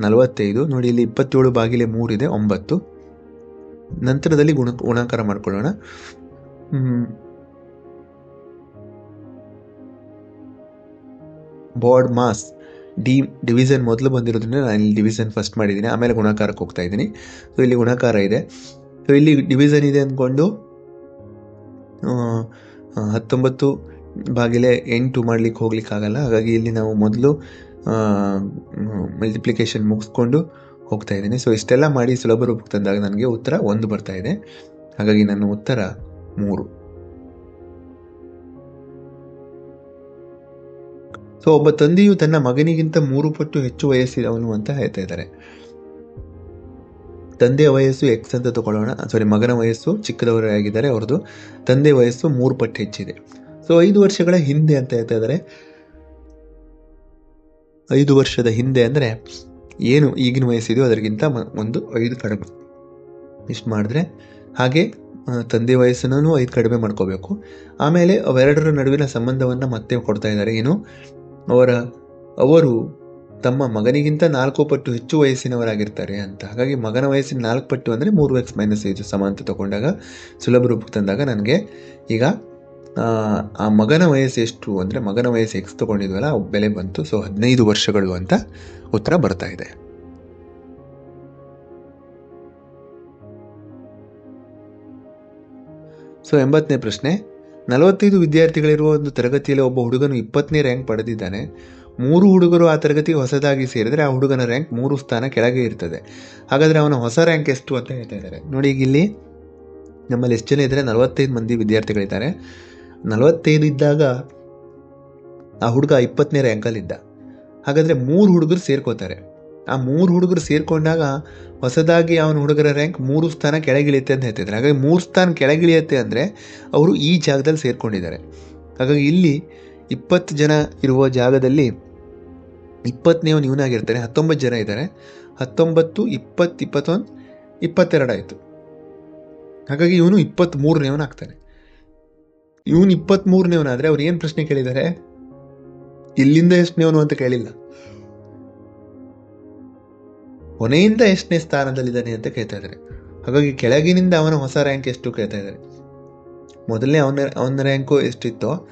ನಲವತ್ತೈದು. ನೋಡಿ, ಇಲ್ಲಿ ಇಪ್ಪತ್ತೇಳು ಬಾಗಿಲೆ ಮೂರಿದೆ ಒಂಬತ್ತು. ನಂತರದಲ್ಲಿ ಗುಣ, ಗುಣಾಕಾರ ಮಾಡ್ಕೊಳ್ಳೋಣ. ಬಾಡ್ ಮಾಸ್ ಡಿ ಡಿವಿಷನ್ ಮೊದಲು ಬಂದಿರೋದ್ರಿಂದ ನಾನು ಇಲ್ಲಿ ಡಿವಿಷನ್ ಫಸ್ಟ್ ಮಾಡಿದ್ದೀನಿ ಆಮೇಲೆ ಗುಣಾಕಾರಕ್ಕೆ ಹೋಗ್ತಾ ಇದ್ದೀನಿ. ಸೊ ಇಲ್ಲಿ ಗುಣಾಕಾರ ಇದೆ. ಸೊ ಇಲ್ಲಿ ಡಿವಿಷನ್ ಇದೆ ಅಂದ್ಕೊಂಡು ಹತ್ತೊಂಬತ್ತು ಬಾಗಿಲೆ ಎಂಟು ಮಾಡ್ಲಿಕ್ಕೆ ಹೋಗ್ಲಿಕ್ಕೆ ಆಗಲ್ಲ. ಹಾಗಾಗಿ ಇಲ್ಲಿ ನಾವು ಮೊದಲು ಮಲ್ಟಿಪ್ಲಿಕೇಶನ್ ಮುಗಿಸ್ಕೊಂಡು ಹೋಗ್ತಾ ಇದ್ದೀನಿ. ಸೊ ಇಷ್ಟೆಲ್ಲ ಮಾಡಿ ಸುಲಭ ರೂಪಕ್ಕೆ ತಂದಾಗ ನನಗೆ ಉತ್ತರ ಒಂದು ಬರ್ತಾ ಇದೆ. ಹಾಗಾಗಿ ನನ್ನ ಉತ್ತರ ಮೂರು. ಸೊ ಒಬ್ಬ ತಂದೆಯು ತನ್ನ ಮಗನಿಗಿಂತ ಮೂರು ಪಟ್ಟು ಹೆಚ್ಚು ವಯಸ್ಸಿದವನು ಅಂತ ಹೇಳ್ತಾ ಇದ್ದಾರೆ. ತಂದೆಯ ವಯಸ್ಸು ಎಕ್ಸ್ ಅಂತ ತಗೊಳ್ಳೋಣ. ಸಾರಿ ಮಗನ ವಯಸ್ಸು ಚಿಕ್ಕದವರೇ ಆಗಿದ್ದಾರೆ ಅವ್ರದ್ದು. ತಂದೆ ವಯಸ್ಸು ಮೂರು ಪಟ್ಟು ಹೆಚ್ಚಿದೆ. ಸೊ ಐದು ವರ್ಷಗಳ ಹಿಂದೆ ಅಂತ ಹೇಳ್ತಾ ಇದ್ದಾರೆ. ಐದು ವರ್ಷದ ಹಿಂದೆ ಅಂದರೆ ಏನು ಈಗಿನ ವಯಸ್ಸಿದೆಯೋ ಅದರಿಗಿಂತ ಒಂದು ಐದು ಕಡಿಮೆ. ಇಷ್ಟು ಮಾಡಿದ್ರೆ ಹಾಗೆ ತಂದೆ ವಯಸ್ಸನ್ನು ಐದು ಕಡಿಮೆ ಮಾಡ್ಕೋಬೇಕು. ಆಮೇಲೆ ಅವೆರಡರ ನಡುವಿನ ಸಂಬಂಧವನ್ನು ಮತ್ತೆ ಕೊಡ್ತಾ ಇದ್ದಾರೆ. ಏನು? ಅವರ, ಅವರು ತಮ್ಮ ಮಗನಿಗಿಂತ ನಾಲ್ಕು ಪಟ್ಟು ಹೆಚ್ಚು ವಯಸ್ಸಿನವರಾಗಿರ್ತಾರೆ ಅಂತ. ಹಾಗಾಗಿ ಮಗನ ವಯಸ್ಸಿನ ನಾಲ್ಕು ಪಟ್ಟು ಅಂದರೆ ಮೂರು ಎಕ್ಸ್ ಮೈನಸ್ ಐದು ಸಮ ಅಂತ ತಗೊಂಡಾಗ ಸುಲಭ ರೂಪಕ್ಕೆ ತಂದಾಗ ನನಗೆ ಈಗ, ಆ ಮಗನ ವಯಸ್ಸು ಎಷ್ಟು ಅಂದರೆ ಮಗನ ವಯಸ್ಸು ಎಕ್ಸ್ ತೊಗೊಂಡಿದ್ವಲ್ಲ ಬೆಲೆ ಬಂತು. ಸೊ ಹದಿನೈದು ವರ್ಷಗಳು ಅಂತ ಉತ್ತರ ಬರ್ತಾ ಇದೆ. ಸೊ ಎಂಬತ್ತನೇ ಪ್ರಶ್ನೆ. ನಲವತ್ತೈದು ವಿದ್ಯಾರ್ಥಿಗಳಿರುವ ಒಂದು ತರಗತಿಯಲ್ಲಿ ಒಬ್ಬ ಹುಡುಗನು ಇಪ್ಪತ್ತನೇ ರ್ಯಾಂಕ್ ಪಡೆದಿದ್ದಾನೆ. ಮೂರು ಹುಡುಗರು ಆ ತರಗತಿಗೆ ಹೊಸದಾಗಿ ಸೇರಿದರೆ ಆ ಹುಡುಗನ ರ್ಯಾಂಕ್ ಮೂರು ಸ್ಥಾನ ಕೆಳಗೆ ಇರ್ತದೆ. ಹಾಗಾದರೆ ಅವನ ಹೊಸ ರ್ಯಾಂಕ್ ಎಷ್ಟು ಅಂತ ಹೇಳ್ತಾ ಇದ್ದಾರೆ. ನೋಡಿ ಈಗ ಇಲ್ಲಿ ನಮ್ಮಲ್ಲಿ ಎಷ್ಟು ಜನ ಇದ್ದಾರೆ? ನಲವತ್ತೈದು ಮಂದಿ ವಿದ್ಯಾರ್ಥಿಗಳಿದ್ದಾರೆ. ನಲವತ್ತೈದು ಇದ್ದಾಗ ಆ ಹುಡುಗ ಇಪ್ಪತ್ತನೇ ರ್ಯಾಂಕಲ್ಲಿದ್ದ ಹಾಗಾದರೆ ಮೂರು ಹುಡುಗರು ಸೇರ್ಕೋತಾರೆ. ಆ ಮೂರು ಹುಡುಗರು ಸೇರಿಕೊಂಡಾಗ ಹೊಸದಾಗಿ ಅವನ ಹುಡುಗರ ರ್ಯಾಂಕ್ ಮೂರು ಸ್ಥಾನ ಕೆಳಗಿಳಿಯುತ್ತೆ ಅಂತ ಹೇಳ್ತಿದ್ದಾರೆ. ಹಾಗಾಗಿ ಮೂರು ಸ್ಥಾನ ಕೆಳಗಿಳಿಯುತ್ತೆ ಅಂದರೆ ಅವರು ಈ ಜಾಗದಲ್ಲಿ ಸೇರಿಕೊಂಡಿದ್ದಾರೆ. ಹಾಗಾಗಿ ಇಲ್ಲಿ ಇಪ್ಪತ್ತು ಜನ ಇರುವ ಜಾಗದಲ್ಲಿ ಇಪ್ಪತ್ತನೇವನು ಇವನಾಗಿರ್ತಾನೆ ಹತ್ತೊಂಬತ್ತು ಜನ ಇದ್ದಾರೆ. ಹತ್ತೊಂಬತ್ತು, ಇಪ್ಪತ್ತು, ಇಪ್ಪತ್ತೊಂದು, ಇಪ್ಪತ್ತೆರಡು ಆಯಿತು. ಹಾಗಾಗಿ ಇವನು ಇಪ್ಪತ್ತ್ಮೂರನೇವನು ಆಗ್ತಾನೆ. ಇವನು ಇಪ್ಪತ್ತ್ಮೂರನೇವನಾದರೆ ಅವ್ರು ಏನು ಪ್ರಶ್ನೆ ಕೇಳಿದ್ದಾರೆ? ಇಲ್ಲಿಂದ ಎಷ್ಟನೇವನು ಅಂತ ಕೇಳಿಲ್ಲ. ಕೊನೆಯಿಂದ ಎಷ್ಟನೇ ಸ್ಥಾನದಲ್ಲಿದ್ದಾನೆ ಅಂತ ಕೇಳ್ತಾ ಇದ್ದಾರೆ. ಹಾಗಾಗಿ ಕೆಳಗಿನಿಂದ ಅವನ ಹೊಸ ರ್ಯಾಂಕ್ ಎಷ್ಟು ಕೇಳ್ತಾ ಇದ್ದಾರೆ. ಮೊದಲನೇ ಅವನ ಅವನ ರ್ಯಾಂಕು ಎಷ್ಟಿತ್ತೋ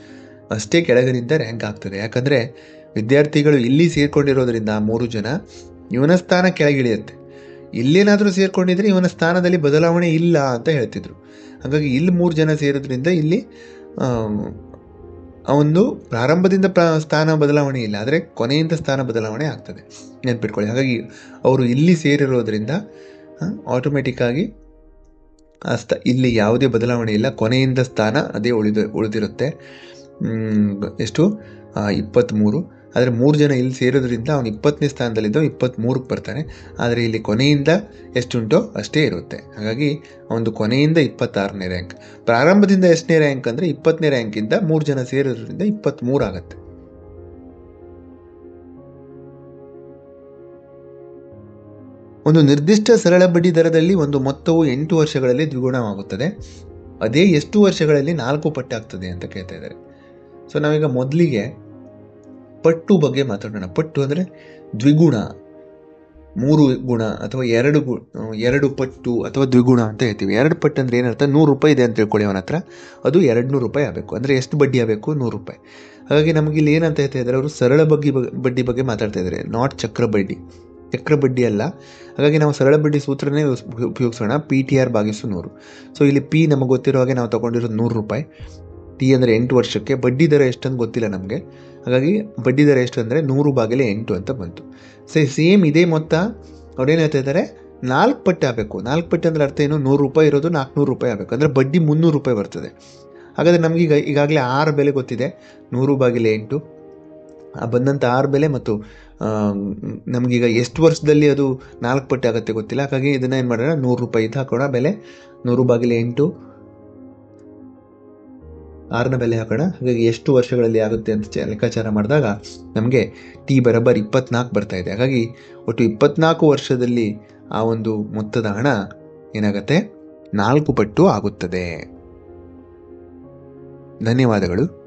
ಅಷ್ಟೇ ಕೆಳಗಿನಿಂದ ರ್ಯಾಂಕ್ ಆಗ್ತದೆ. ಯಾಕಂದರೆ ವಿದ್ಯಾರ್ಥಿಗಳು ಇಲ್ಲಿ ಸೇರ್ಕೊಂಡಿರೋದ್ರಿಂದ ಮೂರು ಜನ, ಇವನ ಸ್ಥಾನ ಕೆಳಗಿಳಿಯುತ್ತೆ. ಇಲ್ಲೇನಾದರೂ ಸೇರ್ಕೊಂಡಿದ್ರೆ ಇವನ ಸ್ಥಾನದಲ್ಲಿ ಬದಲಾವಣೆ ಇಲ್ಲ ಅಂತ ಹೇಳ್ತಿದ್ರು. ಹಾಗಾಗಿ ಇಲ್ಲಿ ಮೂರು ಜನ ಸೇರೋದ್ರಿಂದ ಇಲ್ಲಿ ಒಂದು ಪ್ರಾರಂಭದಿಂದ ಪ್ರ, ಸ್ಥಾನ ಬದಲಾವಣೆ ಇಲ್ಲ, ಆದರೆ ಕೊನೆಯಿಂದ ಸ್ಥಾನ ಬದಲಾವಣೆ ಆಗ್ತದೆ. ನೆನ್ಪಿಟ್ಕೊಳ್ಳಿ. ಹಾಗಾಗಿ ಅವರು ಇಲ್ಲಿ ಸೇರಿರೋದ್ರಿಂದ ಆಟೋಮೆಟಿಕ್ಕಾಗಿ ಆ ಸ್ಥ, ಇಲ್ಲಿ ಯಾವುದೇ ಬದಲಾವಣೆ ಇಲ್ಲ. ಕೊನೆಯಿಂದ ಸ್ಥಾನ ಅದೇ ಉಳಿದು, ಉಳಿದಿರುತ್ತೆ. ಎಷ್ಟು? ಇಪ್ಪತ್ತ್ಮೂರು ಆದರೆ ಮೂರು ಜನ ಇಲ್ಲಿ ಸೇರೋದ್ರಿಂದ ಅವನು ಇಪ್ಪತ್ತನೇ ಸ್ಥಾನದಲ್ಲಿದ್ದವ ಇಪ್ಪತ್ತ್ಮೂರಕ್ಕೆ ಬರ್ತಾನೆ. ಆದರೆ ಇಲ್ಲಿ ಕೊನೆಯಿಂದ ಎಷ್ಟುಂಟೋ ಅಷ್ಟೇ ಇರುತ್ತೆ. ಹಾಗಾಗಿ ಅವನು ಕೊನೆಯಿಂದ ಇಪ್ಪತ್ತಾರನೇ ರ್ಯಾಂಕ್ ಪ್ರಾರಂಭದಿಂದ ಎಷ್ಟನೇ ರ್ಯಾಂಕ್ ಅಂದರೆ ಇಪ್ಪತ್ತನೇ ರ್ಯಾಂಕಿಂದ ಮೂರು ಜನ ಸೇರೋದ್ರಿಂದ ಇಪ್ಪತ್ತ್ಮೂರು ಆಗುತ್ತೆ. ಒಂದು ನಿರ್ದಿಷ್ಟ ಸರಳ ಬಡ್ಡಿ ದರದಲ್ಲಿ ಒಂದು ಮೊತ್ತವು ಎಂಟು ವರ್ಷಗಳಲ್ಲಿ ದ್ವಿಗುಣವಾಗುತ್ತದೆ. ಅದೇ ಎಷ್ಟು ವರ್ಷಗಳಲ್ಲಿ ನಾಲ್ಕು ಪಟ್ಟಾಗ್ತದೆ ಅಂತ ಕೇಳ್ತಾ ಇದ್ದಾರೆ. ಸೊ ನಾವೀಗ ಮೊದಲಿಗೆ ಪಟ್ಟು ಬಗ್ಗೆ ಮಾತಾಡೋಣ. ಪಟ್ಟು ಅಂದರೆ ದ್ವಿಗುಣ, ಮೂರು ಗುಣ ಅಥವಾ ಎರಡು ಗು, ಎರಡು ಪಟ್ಟು ಅಥವಾ ದ್ವಿಗುಣ ಅಂತ ಹೇಳ್ತೀವಿ. ಎರಡು ಪಟ್ಟು ಅಂದರೆ ಏನರ್ಥ? ನೂರು ರೂಪಾಯಿ ಇದೆ ಅಂತ ತಿಳ್ಕೊಳ್ಳಿ ಅವನ ಹತ್ರ. ಅದು ಎರಡು ನೂರು ರೂಪಾಯಿ ಆಗಬೇಕು. ಅಂದರೆ ಎಷ್ಟು ಬಡ್ಡಿ ಆಗಬೇಕು? ನೂರು ರೂಪಾಯಿ. ಹಾಗಾಗಿ ನಮಗಿಲ್ಲಿ ಏನಂತ ಹೇಳ್ತಾ ಇದ್ದಾರೆ ಅವರು? ಸರಳ ಬಗ್ಗೆ ಬಡ್ಡಿ ಬಗ್ಗೆ ಮಾತಾಡ್ತಾ ಇದ್ದಾರೆ. ನಾಟ್ ಚಕ್ರ ಬಡ್ಡಿ. ಚಕ್ರ ಬಡ್ಡಿ ಅಲ್ಲ. ಹಾಗಾಗಿ ನಾವು ಸರಳ ಬಡ್ಡಿ ಸೂತ್ರನೇ ಉಪಯೋಗಿಸೋಣ. ಪಿ ಟಿ ಆರ್ ಭಾಗಿಸು ನೂರು. ಸೊ ಇಲ್ಲಿ ಪಿ ನಮಗೆ ಗೊತ್ತಿರೋ ಹಾಗೆ ನಾವು ತೊಗೊಂಡಿರೋದು ನೂರು ರೂಪಾಯಿ. ಟಿ ಅಂದರೆ ಎಂಟು ವರ್ಷಕ್ಕೆ. ಬಡ್ಡಿ ದರ ಎಷ್ಟಂತ ಗೊತ್ತಿಲ್ಲ ನಮಗೆ. ಹಾಗಾಗಿ ಬಡ್ಡಿ ದರ ಎಷ್ಟು ಅಂದರೆ ನೂರು ಬಾಗಿಲೆ ಎಂಟು ಅಂತ ಬಂತು. ಸೊ ಸೇಮ್ ಇದೇ ಮೊತ್ತ ಅವ್ರೇನು ಹೇಳ್ತಾ ಇದ್ದಾರೆ? ನಾಲ್ಕು ಪಟ್ಟು ಆಗಬೇಕು. ನಾಲ್ಕು ಪಟ್ಟು ಅಂದರೆ ಅರ್ಥ ಏನು? ನೂರು ರೂಪಾಯಿ ಇರೋದು ನಾಲ್ಕುನೂರು ರೂಪಾಯಿ ಆಗಬೇಕು. ಅಂದರೆ ಬಡ್ಡಿ ಮುನ್ನೂರು ರೂಪಾಯಿ ಬರ್ತದೆ. ಹಾಗಾದರೆ ಈಗ ಈಗಾಗಲೇ ಆರು ಬೆಲೆ ಗೊತ್ತಿದೆ. ನೂರು ಬಾಗಿಲೆ ಎಂಟು. ಬಂದಂಥ ಆರು ಬೆಲೆ ಮತ್ತು ನಮಗೀಗ ಎಷ್ಟು ವರ್ಷದಲ್ಲಿ ಅದು ನಾಲ್ಕು ಪಟ್ಟಿ ಆಗುತ್ತೆ ಗೊತ್ತಿಲ್ಲ. ಹಾಗಾಗಿ ಇದನ್ನು ಏನು ಮಾಡೋಣ ನೂರು ರೂಪಾಯಿ ಇದು ಹಾಕೋಣ ಬೆಲೆ. ನೂರು ಬಾಗಿಲೆ ಎಂಟು. ಆರನ ಬೆಲೆ ಹಾಕೋಣ. ಹಾಗಾಗಿ ಎಷ್ಟು ವರ್ಷಗಳಲ್ಲಿ ಆಗುತ್ತೆ ಅಂತ ಲೆಕ್ಕಾಚಾರ ಮಾಡಿದಾಗ ನಮಗೆ ಟಿ ಬರೋಬ್ಬರ್ ಇಪ್ಪತ್ನಾಲ್ಕು ಬರ್ತಾ ಇದೆ. ಹಾಗಾಗಿ ಒಟ್ಟು ಇಪ್ಪತ್ನಾಲ್ಕು ವರ್ಷದಲ್ಲಿ ಆ ಒಂದು ಮೊತ್ತದ ಹಣ ಏನಾಗುತ್ತೆ? ನಾಲ್ಕು ಪಟ್ಟು ಆಗುತ್ತದೆ. ಧನ್ಯವಾದಗಳು.